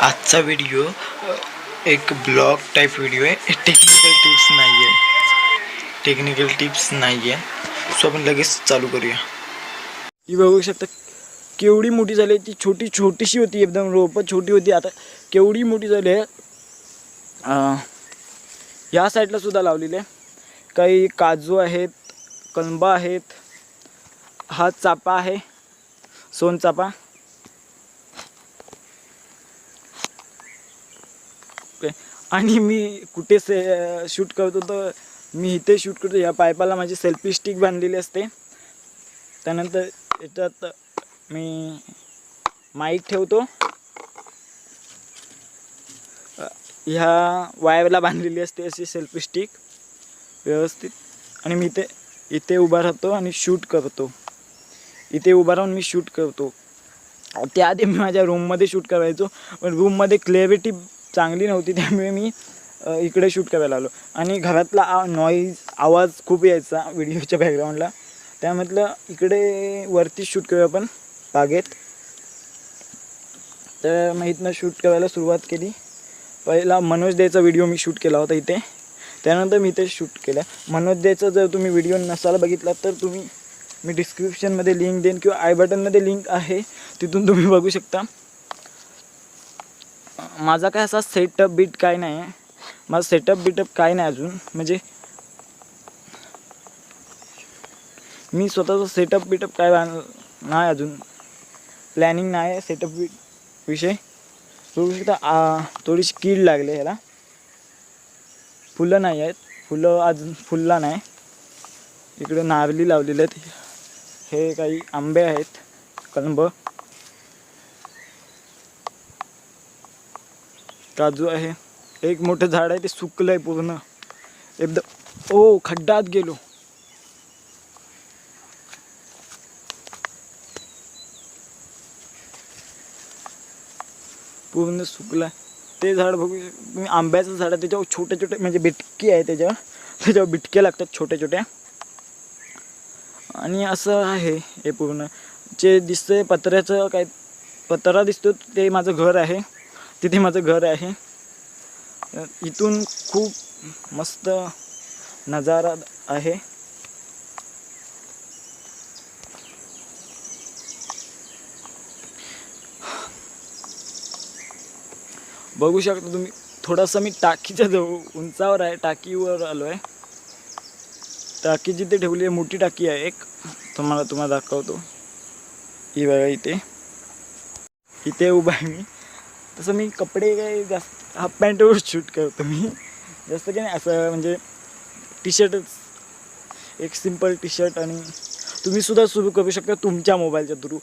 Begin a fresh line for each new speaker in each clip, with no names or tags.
आजचा व्हिडिओ एक blog type video आहे. टेक्निकल टिप्स नाही आहे टेक्निकल टिप्स नाही आहे सो आपण लगेच चालू करूया. ही बघू शकता केवढी मोठी झाली आहे. ती छोटी छोटीशी होती एकदम. रोपं छोटी होती. आता केवढी मोठी झाली आहे. ह्या या साईडला सुद्धा लावलेली आहे. काही काजू आहेत कलंबा आहेत. हा चापा आहे. सोनचापा. आणि मी कुठे से शूट करतो तर मी इथे शूट करतो. या पायपाला माझी सेल्फी स्टिक बांधलेली असते. त्यानंतर याच्यात मी माईक ठेवतो. ह्या वायरला बांधलेली असते अशी सेल्फी स्टिक व्यवस्थित. आणि मी इथे इथे उभा राहतो आणि शूट करतो. इथे उभा राहून मी शूट करतो. त्याआधी मी माझ्या रूममध्ये शूट करायचो. पण रूममध्ये क्लॅरिटी चांगली नव्हती त्यामुळे मी इकडे शूट करायला आलो. आणि घरातला आ नॉईज आवाज खूप यायचा व्हिडिओच्या बॅकग्राऊंडला त्यामधलं इकडे वरती शूट करूया आपण बागेत. तर मग इथनं शूट करायला सुरुवात केली. पहिला मनोज देचा व्हिडिओ मी शूट केला होता इथे. त्यानंतर मी इथे शूट केला. मनोज देचा जर तुम्ही व्हिडिओ नसायला बघितला तर तुम्ही मी डिस्क्रिप्शनमध्ये लिंक देईन किंवा आय बटनमध्ये लिंक आहे तिथून तुम्ही बघू शकता. माझा काय असा सेटअप बीट काय नाही. आहे माझा सेटअप बिटअप काय नाही अजून. म्हणजे मी स्वतःचा सेटअप बिटअप काय नाही अजून. प्लॅनिंग नाही आहे सेटअप बीट विषय. बघू शकता थोडीशी कीड लागली ह्याला फुलं नाही आहेत. फुलं अजून फुलला नाही. इकडे नारली लावलेले आहेत. हे काही आंबे आहेत. कलंब. काजू आहे. एक मोठं झाड आहे ते सुकलं आहे पूर्ण. एकदम ओ खड्डात गेलो. पूर्ण सुकला. ते झाड बघू तुम्ही आंब्याचं झाड आहे त्याच्यावर छोटे छोटे म्हणजे बिटकी आहे त्याच्यावर. त्याच्यावर बिटके लागतात छोट्या छोट्या. आणि असं आहे हे पूर्ण. जे दिसतंय पत्र्याचं काय पत्रा दिसतो ते माझं घर आहे. तिथे माझं घर आहे. इथून खूप मस्त नजारा आहे. बघू शकता तुम्ही थोडासा मी टाकीच्या जवळ उंचावर आहे टाकीवर आलो आहे टाकी जिथे ठेवली आहे मोठी टाकी आहे एक. तुम्हाला तुम्हाला दाखवतो. ही बघा इथे. इथे उभा आहे मी. तसं मी कपडे काही जास्त हाफ पॅन्टवर शूट करतो मी. जास्त काही नाही असं म्हणजे टी शर्टच एक सिंपल टी शर्ट आणि तुम्ही सुद्धा सुरू करू शकता तुमच्या मोबाईलच्या थ्रू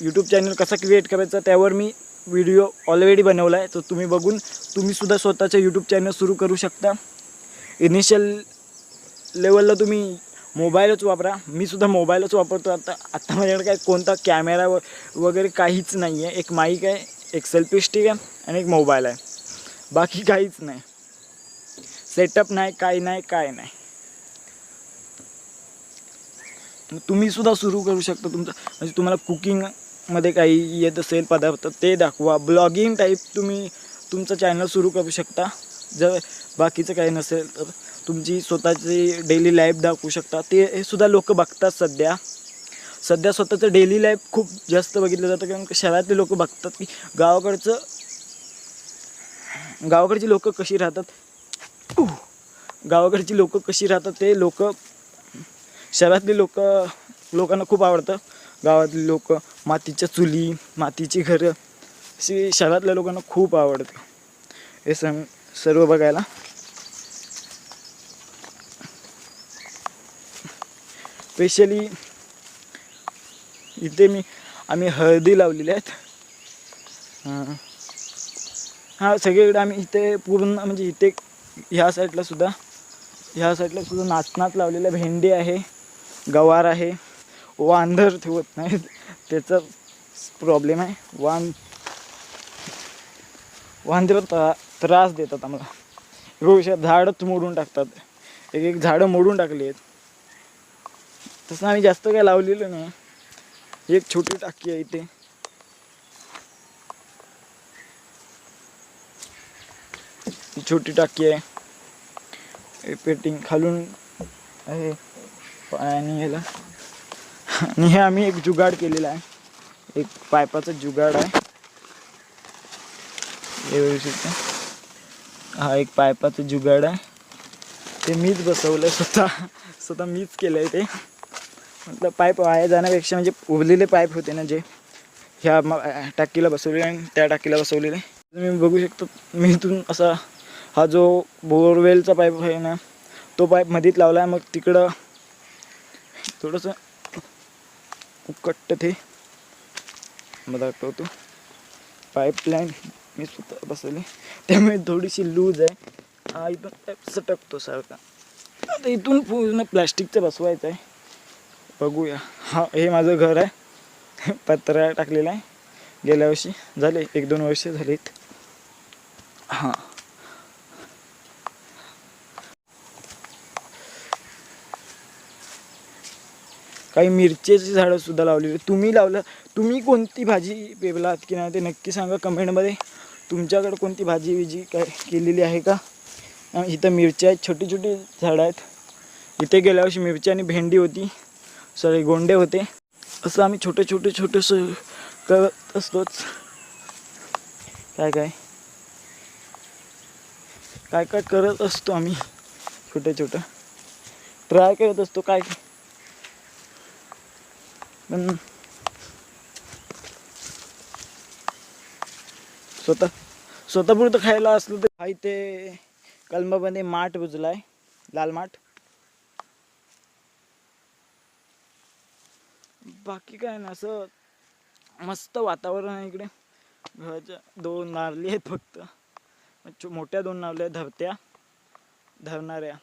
यूट्यूब चॅनल कसा क्रिएट करायचा त्यावर मी व्हिडिओ ऑलरेडी बनवला आहे तर तुम्ही बघून तुम्हीसुद्धा स्वतःचं यूट्यूब चॅनल सुरू करू शकता. इनिशियल लेवलला तुम्ही मोबाईलच वापरा. मी सुद्धा मोबाईलच वापरतो. आता आत्ता माझ्याकडे काय कोणता कॅमेरा वगैरे काहीच नाही आहे एक माईक आहे. एक सेल्फी स्टिक आहे आणि एक मोबाईल आहे. बाकी काहीच नाही. सेटअप नाही काय नाही काय नाही. तुम्ही सुद्धा सुरू करू शकता तुमचं. म्हणजे तुम्हाला कुकिंगमध्ये काही येत असेल पदार्थ ते दाखवा. ब्लॉगिंग टाईप तुम्ही तुमचं चॅनल सुरू करू शकता. जर बाकीचं काही नसेल तर तुमची स्वतःची डेली लाईफ दाखवू शकता. ते हे सुद्धा लोक बघतात सध्या. सध्या स्वतःचं डेली लाईफ खूप जास्त बघितलं जातं. कारण शहरातले लोक बघतात की गावाकडचं गावाकडची लोक कशी राहतात? गावाकडची लोक कशी राहतात ते लोक शहरातली लोक लोकांना खूप आवडतं. गावातली लोक मातीच्या चुली मातीची घरं अशी शहरातल्या लोकांना खूप आवडतं. हे सं सर्व बघायला. स्पेशली इथे मी आम्ही हळदी लावलेली आहेत. हां. हां सगळीकडे आम्ही इथे पूर्ण म्हणजे इथे ह्या साईडला सुद्धा ह्या साईडला सुद्धा नाचनात लावलेलं आहे भेंडी आहे गवार आहे. वांधर ठेवत नाही त्याचा प्रॉब्लेम आहे. वान वांधर त्रा त्रास देतात आम्हाला. रोज झाडच मोडून टाकतात. एक एक झाडं मोडून टाकली आहेत. तसं आम्ही जास्त काय लावलेलं नाही. एक छोटी टाकी आहे इथे. छोटी टाकी आहे. पेटिंग खालून आहे. पाणी याला. आणि हे आम्ही एक जुगाड केलेला आहे. एक पायपाचा जुगाड आहे. हा एक पायपाचा जुगाड आहे. ते मीच बसवलं स्वतः. स्वतः मीच केलं आहे ते. म्हटलं पाईप वाया जाण्यापेक्षा म्हणजे उरलेले पाईप होते ना जे ह्या टाकीला बसवलेले आणि त्या टाकीला बसवलेले तुम्ही बघू शकता मी इथून असा हा जो बोरवेलचा पाईप आहे ना तो पाईप मधीत लावला आहे मग तिकडं थोडंसं उकट्ट ते मला दाखवतो. पाईपलाईन मी स्वतः बसवली. त्यामुळे थोडीशी लूज आहे. हा इथून पाईप सटकतो सारखा. आता इथून पूर्ण प्लॅस्टिकचं बसवायचं आहे. बघूया. हा हे माझं घर आहे. पत्रा टाकलेला आहे. गेल्या वर्षी झाले एक दोन वर्ष झालीत. हां. काही मिरचीची झाडं सुद्धा लावलेली तुम्ही लावलं तुम्ही कोणती भाजी पेबलात की नाही ते नक्की सांगा कमेंटमध्ये. तुमच्याकडे कोणती भाजी विजी काय केलेली आहे का? इथं मिरच्या आहेत छोटी छोटी झाडं आहेत. इथे गेल्या वर्षी मिरची आणि भेंडी होती. सॉरी गोंडे होते. असं आम्ही छोटे छोटे छोटेसं करत असतोच. काय काय? काय काय करत असतो आम्ही? छोटे छोटं. ट्राय करत असतो काय पण स्वतः स्वतःपुरतं खायला असलं तर काही ते कलमामध्ये माठ बुजलाय लाल माठ. बाकी काय ना असं मस्त वातावरण आहे इकडे. घराच्या दोन नारली आहेत फक्त. छो- मोठ्या दोन नारल्या आहेत धरत्या धरणाऱ्या.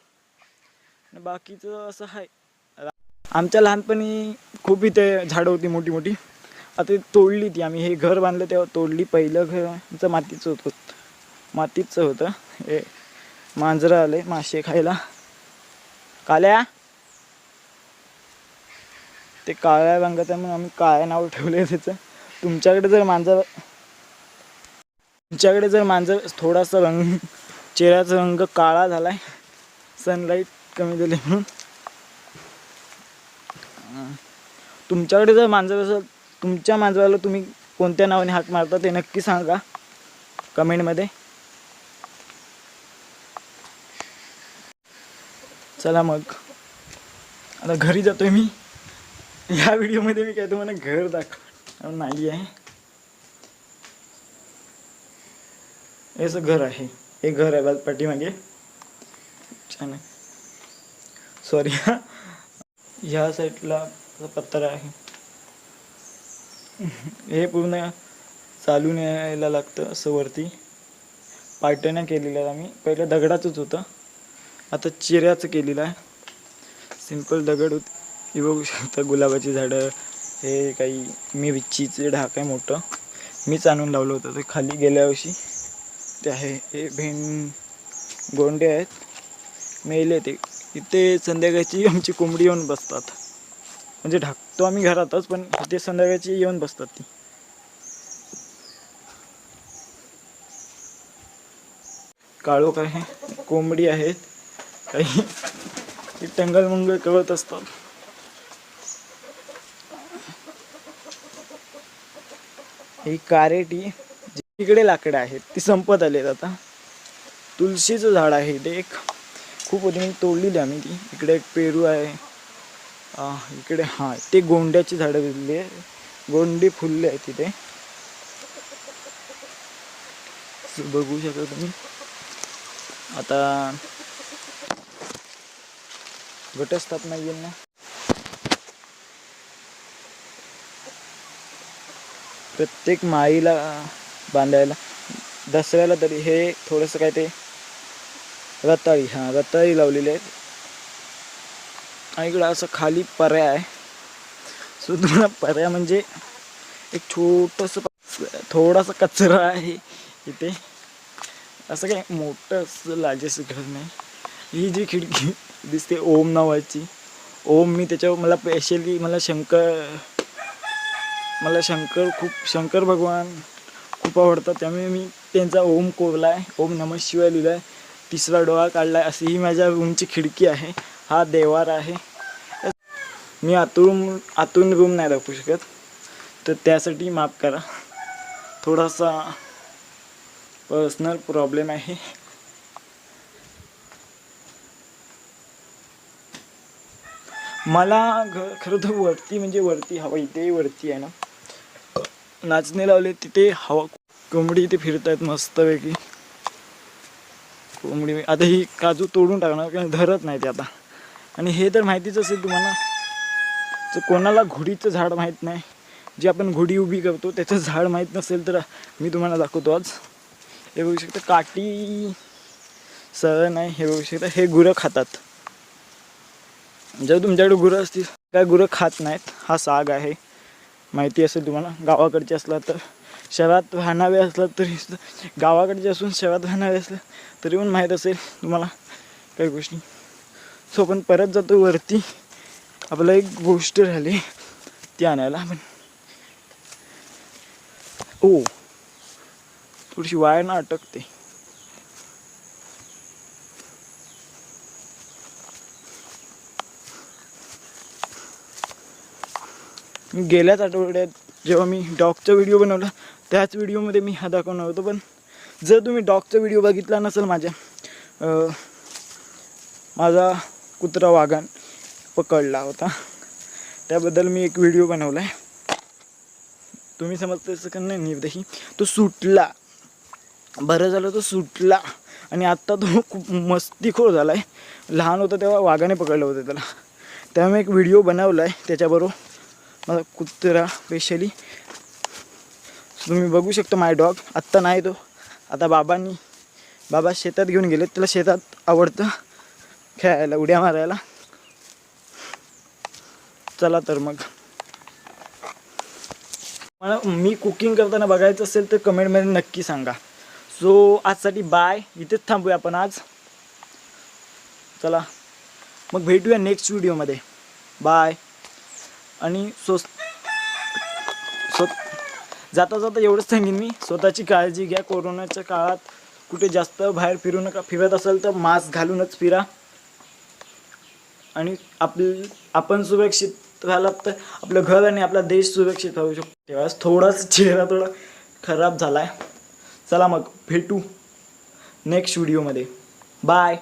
आणि बाकीचं असं आहे आमच्या लहानपणी खूप इथे झाडं होती मोठी मोठी. आता ती तोडली ती. आम्ही हे घर बांधलं तेव्हा तोडली. पहिलं घर आमचं मातीचं होतं मातीचं होतं. हे मांजरं आले मासे खायला. काल्या? ते काळ्या रंगाचं आहे म्हणून आम्ही काळ्या नाव ठेवलं आहे त्याचं. तुमच्याकडे जर मांजर तुमच्याकडे जर मांजर थोडासा रंग चेहऱ्याचा रंग काळा झाला आहे सनलाईट कमी झाली म्हणून. तुमच्याकडे जर मांजर असेल तुमच्या मांजराला तुम्ही कोणत्या नावाने हाक मारता ते नक्की सांगा. कमेंटमध्ये चला मग. आता घरी जातोय मी. या व्हिडिओमध्ये मी काय तुम्हाला घर दाखव नाही आहे. हे असं घर आहे. हे घर आहे बघ पाठीमागे. छान आहे. सॉरी ह्या साईडला पत्तर आहे. हे पूर्ण चालून यायला लागतं असं वरती. पायटण्या केलेल्या आहेत आम्ही. पहिलं दगडाचंच होतं. आता चिऱ्याचं केलेलं आहे. सिंपल दगड होतं. हे बघू शकता गुलाबाची झाडं हे काही मिरचीचे ढाक आहे मोठं. मीच आणून लावलं होतं ते खाली गेल्या वर्षी. ते आहे हे भेंड गोंडे आहेत. मेले ते. इथे संध्याकाळची आमची कोंबडी येऊन बसतात. म्हणजे ढाकतो आम्ही घरातच पण इथे संध्याकाळची येऊन बसतात ती. काळोख आहे? कोंबडी आहेत. काही टंगल मंगल करत असतात. ही कारेटी जी लाकडं आहेत ती संपत आलेत आता. तुलशीचं झाड आहे ते एक. खूप होती मी तोडलेली आम्ही ती. इकडे एक पेरू आहे. इकडे हां ते गोंड्याची झाडं घेतली आहे. गोंडी फुलले आहे तिथे. बघू शकता तुम्ही. आता घटस्थापना येईल ना? प्रत्येक माईला बांधायला दसऱ्याला तरी हे थोडंसं काय ते रताळी हां रताळी लावलेली आहेत. आणि इकडं असं खाली पर्या आहे. सो तुम्हाला पर्या म्हणजे एक छोटंसं थोडासा कचरा आहे इथे. असं काय मोठं असं लाजेचं घर नाही. ही जी खिडकी दिसते ओम नावाची. ओम मी त्याच्यावर मला स्पेशली मला शंकर मला शंकर खूप शंकर भगवान खूप आवडतात. त्यामुळे मी त्यांचा ओम कोरला आहे ओम नमः शिवाय लिहिला आहे तिसरा डोळा काढला आहे अशी ही माझ्या रूमची खिडकी आहे. हा देवार आहे. मी आतून आतून रूम नाही दाखवू शकत. तर त्यासाठी माफ करा. थोडासा पर्सनल प्रॉब्लेम आहे. मला घ खरं तर वरती म्हणजे वरती हवा इथेही वरती आहे ना. नाचणे लावले तिथे हवा कोंबडी इथे फिरत आहेत मस्तपैकी. कोंबडी आता ही काजू तोडून टाकणार कारण धरत नाही ते आता. आणि हे तर माहितीच असेल तुम्हाला तर कोणाला घोडीचं झाड माहीत नाही. जे आपण घोडी उभी करतो त्याचं झाड माहीत नसेल तर मी तुम्हाला दाखवतो आज. हे बघू शकता काठी सरळ नाही हे बघू शकता हे गुरं खातात. जर तुमच्याकडे गुरं असतील काय गुरं खात नाहीत हा साग आहे. माहिती असेल तुम्हाला गावाकडचे असला तर. शहरात राहणारे असला तरी सुद्धा गावाकडचे असून शहरात राहणारे असलं तरी पण माहीत असेल तुम्हाला काही गोष्टी. सो आपण परत जातो वरती. आपलं एक गोष्ट राहिली ती आणायला आपण. ओ थोडीशी वायर ना अटकते. गेल्याच आठवड्यात जेव्हा मी डॉगचा व्हिडिओ बनवला त्याच व्हिडिओमध्ये मी हा दाखवणार होतो. पण जर तुम्ही डॉगचा व्हिडिओ बघितला नसेल माझ्या माझा कुत्रा वाघान पकडला होता. त्याबद्दल मी एक व्हिडिओ बनवला आहे तुम्ही समजता तसं का? नाही निर्देशी तो सुटला. बरं झालं तो सुटला. आणि आत्ता तो खूप मस्तीखोर झाला आहे लहान होता तेव्हा वाघाने पकडलं होतं त्याला. त्यामुळे एक व्हिडिओ बनवला आहे त्याच्याबरोबर. माझा कुत्रा स्पेशली. तुम्ही बघू शकता माय डॉग. आत्ता नाही तो. आता बाबांनी बाबा शेतात घेऊन गेले त्याला शेतात आवडतं खेळायला उड्या मारायला. चला तर मग. मला मी कुकिंग करताना बघायचं असेल तर कमेंटमध्ये नक्की सांगा. सो आजसाठी बाय इथेच थांबूया आपण आज. चला. मग भेटूया नेक्स्ट व्हिडिओमध्ये बाय आणि स्वस्त जाता जाता एवढंच सांगेन मी. स्वतःची काळजी घ्या. कोरोनाच्या काळात कुठे जास्त बाहेर फिरू नका. फिरत असेल तर मास्क घालूनच फिरा. आणि आप आपण सुरक्षित राहिलात तर आपलं घर आणि आपला देश सुरक्षित राहू शकतो. तेव्हाच थोडाच चेहरा थोडा खराब झाला आहे चला मग भेटू नेक्स्ट व्हिडिओमध्ये बाय